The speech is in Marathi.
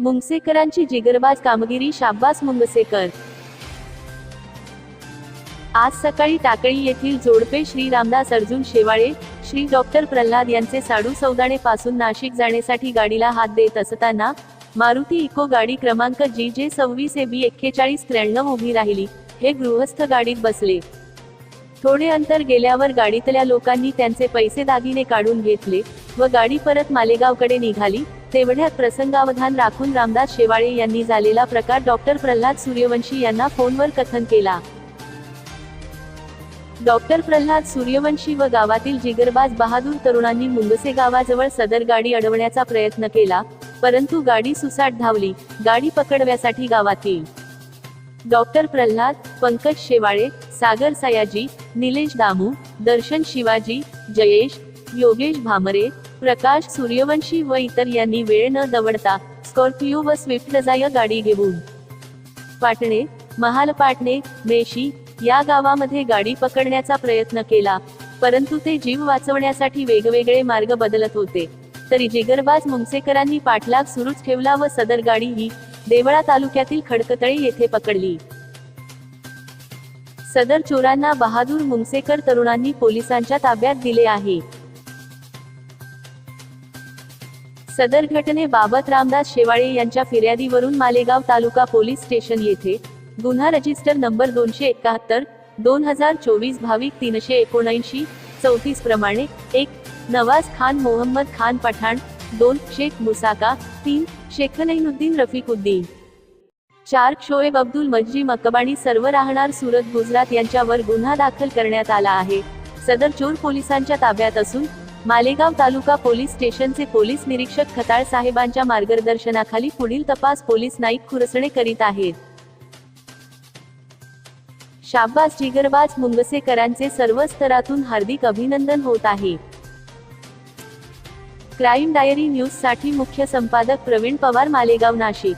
मुंगसेकरांची जिगरबाज कामगिरी शाब्बास मुंगसेकर. आज सकाळी टाकळी येथील जोडपे श्री रामदास अर्जुन शेवाळे श्री डॉक्टर प्रल्हाद यांचे साडू सौदाणे पासून नाशिक जाण्यासाठी गाडीला हात देत असताना मारुती इको गाडी क्रमांक जी जे सव्वीस ए बी एक्केचाळीस त्र्याण्णव उभी राहिली हे गृहस्थ गाडीत बसले. थोडे अंतर गेल्यावर गाडीतल्या लोकांनी त्यांचे पैसे दागिने काढून घेतले व गाडी परत मालेगावकडे निघाली. तेवढ्यात प्रसंगावधान राखून रामदास शेवाळे यांनी झालेला प्रकार डॉक्टर प्रल्हाद सूर्यवंशी यांना फोनवर कथन केला. डॉक्टर प्रल्हाद सूर्यवंशी व गावातील जिगरबाज बहादूर तरुणांनी मुंगसे गावाजवळ सदर गाडी अडवण्याचा प्रयत्न केला परंतु गाडी सुसाट धावली. गाडी पकडव्यासाठी गावातील डॉक्टर प्रल्हाद पंकज शेवाळे सागर सयाजी निलेश दामू दर्शन शिवाजी जयेश योगेश भामरे प्रकाश सूर्यवंशी व इतर यांनी वेळ न दवडता स्कॉर्पिओ व स्विफ्ट डिझायर गाडी घेऊन पाटणे महालपाटणे मेशी या गावामध्ये गाडी पकडण्याचा प्रयत्न केला परंतु ते जीव वाचवण्यासाठी वेगवेगळे मार्ग बदलत होते. तरी जिगरबाज मुंगसेकरांनी पाठलाग सुरूच ठेवला व सदर गाडी ही देवळा तालुक्यातील खडकतळे येथे पकडली. सदर चोरांना बहादूर मुंगसेकर तरुणांनी पोलिसांच्या ताब्यात दिले आहे. सदर घटनेबाबत रामदास शेवाळे यांच्या फिर्यादीवरून मालेगाव तालुका पोलीस स्टेशन येथे गुन्हा रजिस्टर नंबर दोनशे एकाहत्तर दोन हजार चोवीस भाविक तीनशे एकोणऐंशी चौतीस प्रमाणे एक नवाज खान मोहम्मद खान पठाण दोन शेख मुसाका तीन शेख नईनुद्दीन रफिकुद्दीन. शार्क शोएब अब्दुल मज्जी मकबाणी सर्व राहणार सुरत गुजरात यांच्यावर गुन्हा दाखल करण्यात आला आहे. सदर चोर पोलिसांच्या ताब्यात असून मालेगाव तालुका पोलीस स्टेशनचे पोलीस निरीक्षक खताळ साहेबांच्या मार्गदर्शनाखाली पुढील तपास पोलीस नाईक खुरसणे करीत आहेत. शाब्बास जिगरबाज मुंगसेकरांचे सर्व स्तरातून हार्दिक अभिनंदन होत आहे. क्राईम डायरी न्यूजसाठी मुख्य संपादक प्रवीण पवार मालेगाव नाशिक.